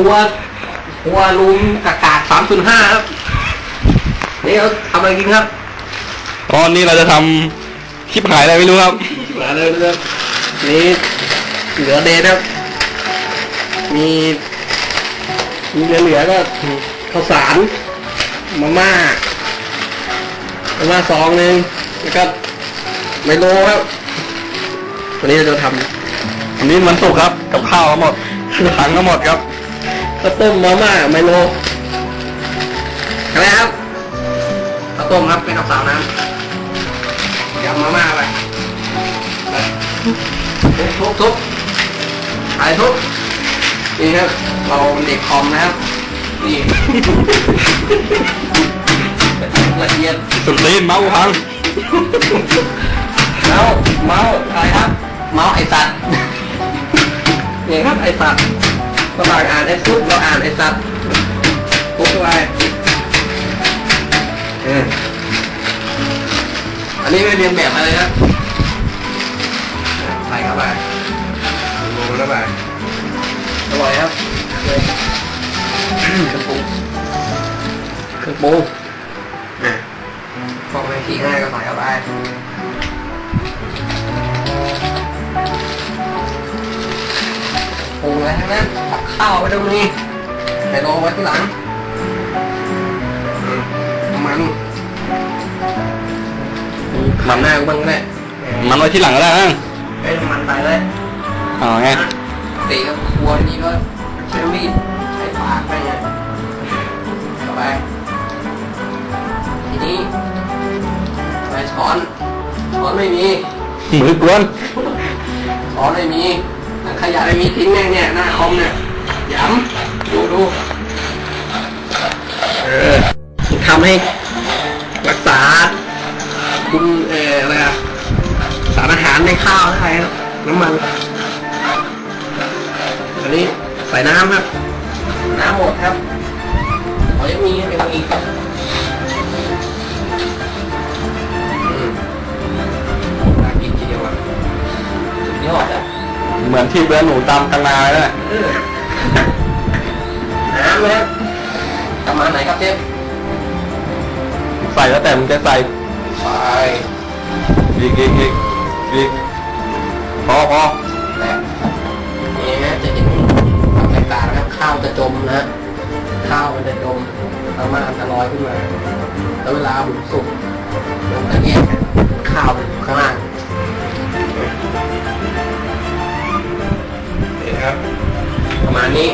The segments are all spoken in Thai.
นี่ครัวครัวลุงกากาสามศูนย์ห้าครับนี่เขาทำอะไรกินครับตอนนี้เราจะทำคลิปขายอะไรไม่รู้ครับมาเลยนะครับนี่เหลือเดนครับ มีมีเหลือเหลือๆก็ข้าวสารมาม่ามาม่าซองหนึ่งแล้วก็ไมโลครับวันนี้เราจะทำอันนี้มันสุกร์ครับ กับข้าวทั้งหมดถังทั้งหมดครับ ข้าวต้มมาม่าไมโลอะไรครับข้าวต้มครับเป็นข้าวสารน้ำยำมาม่าไปไปทุบทุบทุบไปทุบนี่ครับเราเป็นเด็กคอมนะครับ นี่ ละเอียดสุดตีนเมาส์พังเมาส์เมาส์อะไรครับ เมาส์ไอสัตว์นี่ครับไอสัตว์ ฝรั่งอ่านไอซุดเราอ่านไอสัตว์ปุ๊บเข้าไปเอออันนี้ไม่เรียนแบบอะไรนะใส่เข้าไปลงเข้าไปอร่อยครับเลยเครื่องปรุงเครื่องปรุงอะฟองในที่ง่ายก็ใส่เข้าไป ปรุงอะไรทั้งนั้นตักข้าวไว้ตรงนี้ไปรอไว้ที่หลังมมันมันหน้ากูบ้างก็ได้มันไว้ที่หลังก็ได้นะไอ้ยมันไปเลยอ๋อไงตีกับครัวนี่ก็ใช้มีดใช้ปากไปไงเข้าไปทีนี้ใช้ช้อนช้อนไม่มีมือกวนช้อนไม่มี ขยะไม่มีทิ้งแน่เนี่ยหน้าคอมเนี่ยย้ำดูดูเออทำให้รักษาคุณเอออะไรอะสารอาหารในข้าวได้น้ำมัน อันนี้ใส่น้ำครับ น้ำหมดครับเขายังมียังมีอีกครับอืมน่ากินทีเดียวอะสุดยอดอะ เหมือนที่เบือหนูตามกลางนาเลยนะเออน้ำนะครับประมาณไหนครับเชฟใส่แล้วแต่มึงจะใส่ใส่อีกอีกอีกอีกพอพอแบบนี่นะจะเห็นความแตกต่างนะครับข้าวจะจมนะฮะข้าวมันจะจมประมาณจะลอยขึ้นมาแล้วเวลาหมุนสุกมันจะแยกกันข้าวข้างล่าง นี้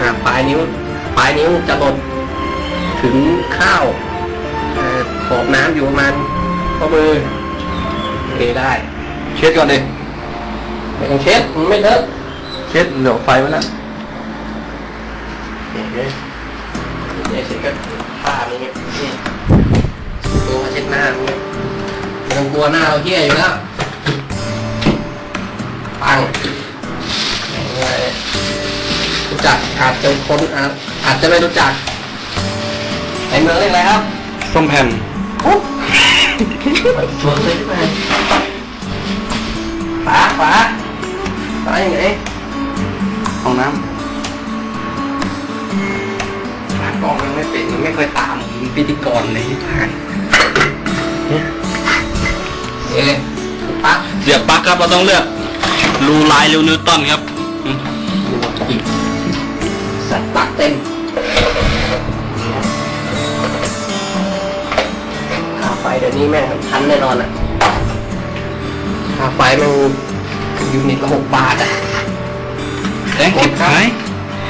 อ่าปลายนิ้ว ปลายนิ้วจะหล่นถึงข้าวเอ่อขอบน้ำอยู่ประมาณข้อมือโอเคได้ เช็ดก่อนดิไม่ต้องเช็ดมันไม่เลอะเช็ดเดี๋ยวไฟมันนะเห็นไหมเนี่ยเช็ดก็ผ้านี้เนี่ยนี่ตัวมาเช็ดหน้าเนี่ยไม่ต้องกลัวหน้าเราเหี้ยอยู่แล้วปังเลยรู้ จักอาจจะคนอาจอาจจะไม่รู้จักในเมืองเรียกอะไรครับส้มแผ่นปุ๊บสวนเลยใช่ไหมฝาฝาฝาอย่างไงห้องน้ฝากล้องมันไม่เป็นมันไม่เคยตามพิธีกรเลยที่ผ่านเนี่ยเอ๊ะปักำเสียบปลั๊กครับเราต้องเลือกรูลายรูนิวตันครับอืมดูอีกสั ตว์ปักเต็มค่าไฟเดี๋ยวนี้แม่งพันแน่นอนอะค่าไฟมันยูนิตละหกบาทอะแดงเก็บขาย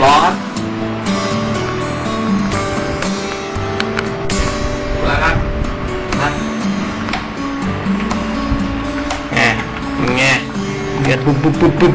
รอครับมาครับมาแง่แง่เดือดปุ๊บปุ๊บปุ๊บปุ๊บ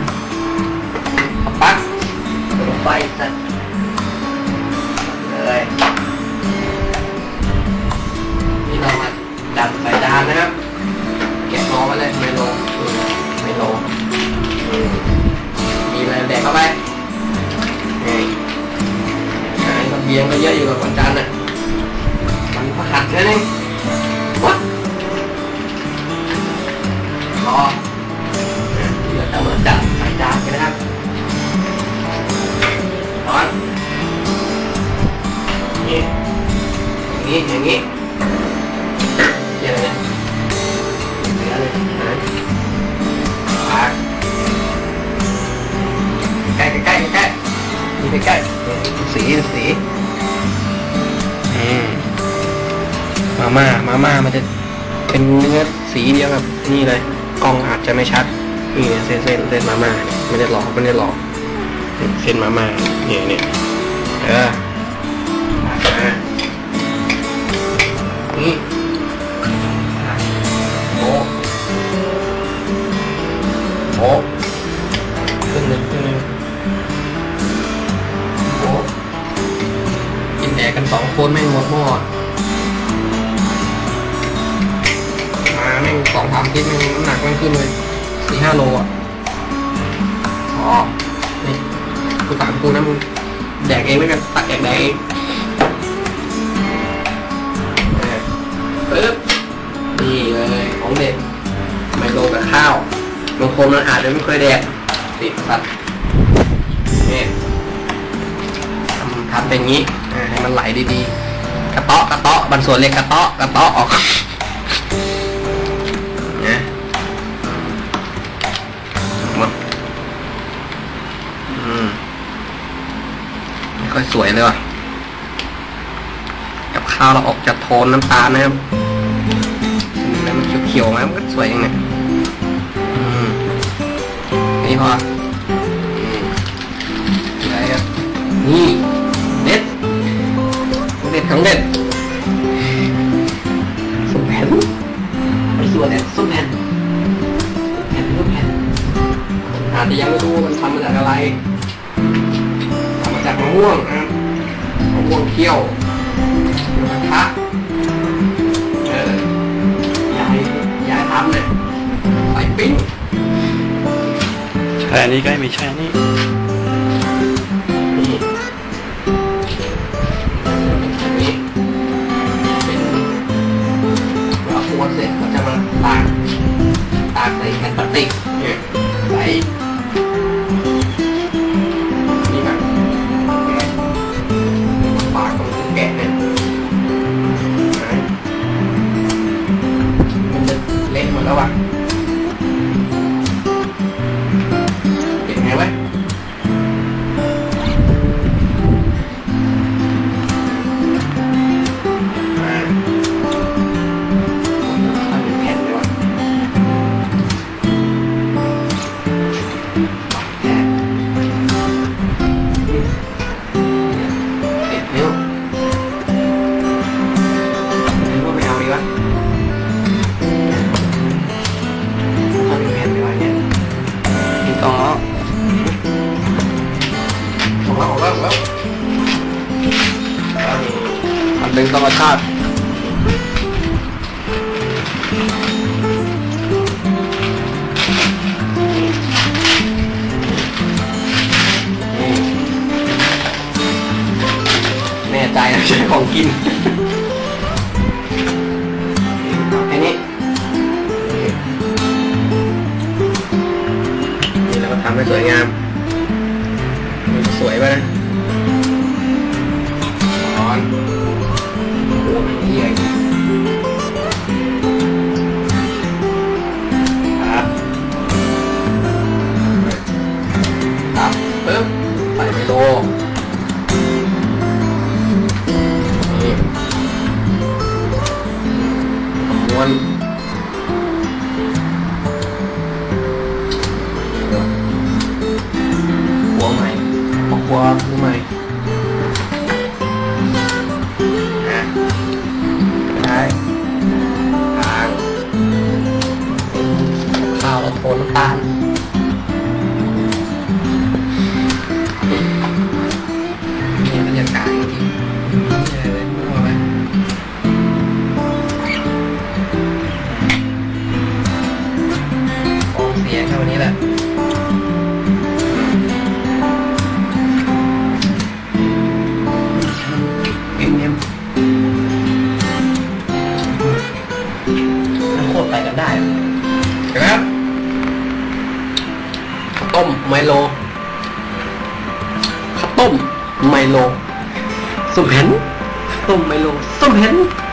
รกับเบียงก็เยอะอยู่กับวันจันทร์น่ะมันพหัสแค่นี้วัดรอเหลือจะมาจัดใส่จานกันนะครับร้อนนี่อย่างนี้อย่างนี้เดี๋ยวเนี่ยเดี๋ยวเลยนะปากใกล้ใกล้ใกล้ใกล้นี่ใกล้ๆสีสี มาม่ามาม่ามันจะเป็นเนื้อสีเดียวกับนี่เลยกล้องอาจจะไม่ชัดนี่เนี่ยเส้นเส้นเส้นมาม่าไม่ได้หลอกไม่ได้หลอกเส้นมาม่าเนี่ยเนี่ยเออมามานี่โอ้โอ้ขึ้นหนึ่งขึ้นหนึ่งโอ้กินแดกกันสองคนไม่หมดหม้อ แม่งสองสามทิศแม่งน้ำหนักแม่งขึ้นเลยสี่ห้าโลอะอ๋อนี่กูถามกูนะมึงแดกเองไม่กันตักแดกแดกเองปึ๊บนี่เลยของเด็ดไมโลกับข้าวบางคนมันอาจจะไม่เคยแดกติดสัตว์นี่ทำทำเป็นงี้ให้มันไหลดีๆกระเตาะกระเตาะบรรส่วนเรียกกระเตาะกระเตาะออก ค่อยสวยเลยว่ะกับข้าวเราออกจากโทนน้ำตาลนะครับแล้วมันเขียวๆไหมมันก็สวยอย่างเนี้ยอืมนี่พออืมอะไรครับนี่เด็ดขอเด็ดของเด็ดส้มแผ่นไอ้ส่วนเนี่ยส้มแผ่น มาจากมะม่วงนะครับมะม่วงเคี่ยวกระทะเออยายยายทำเนี่ยใส่ปิ้งใช่อันนี้ก็ไม่ใช่อันนี้นี่อันนี้เป็นเวลาคั่วเสร็จก็จะมาตากตากใส่แผ่นพลาสติกเนี่ยใส่ มันเป็นธรรมชาติแน่ใจนะใช้ของกินแค่นี้นี่เราก็ทำให้สวยงาม มันสวยป่ะนะ ส่ไมโลนี่ม้วนหัวใหม่หัวหัวใหม่นะใช่ทางข้าวเราโทนน้ำตาล ต้มไมโลส้มเห็นเห็น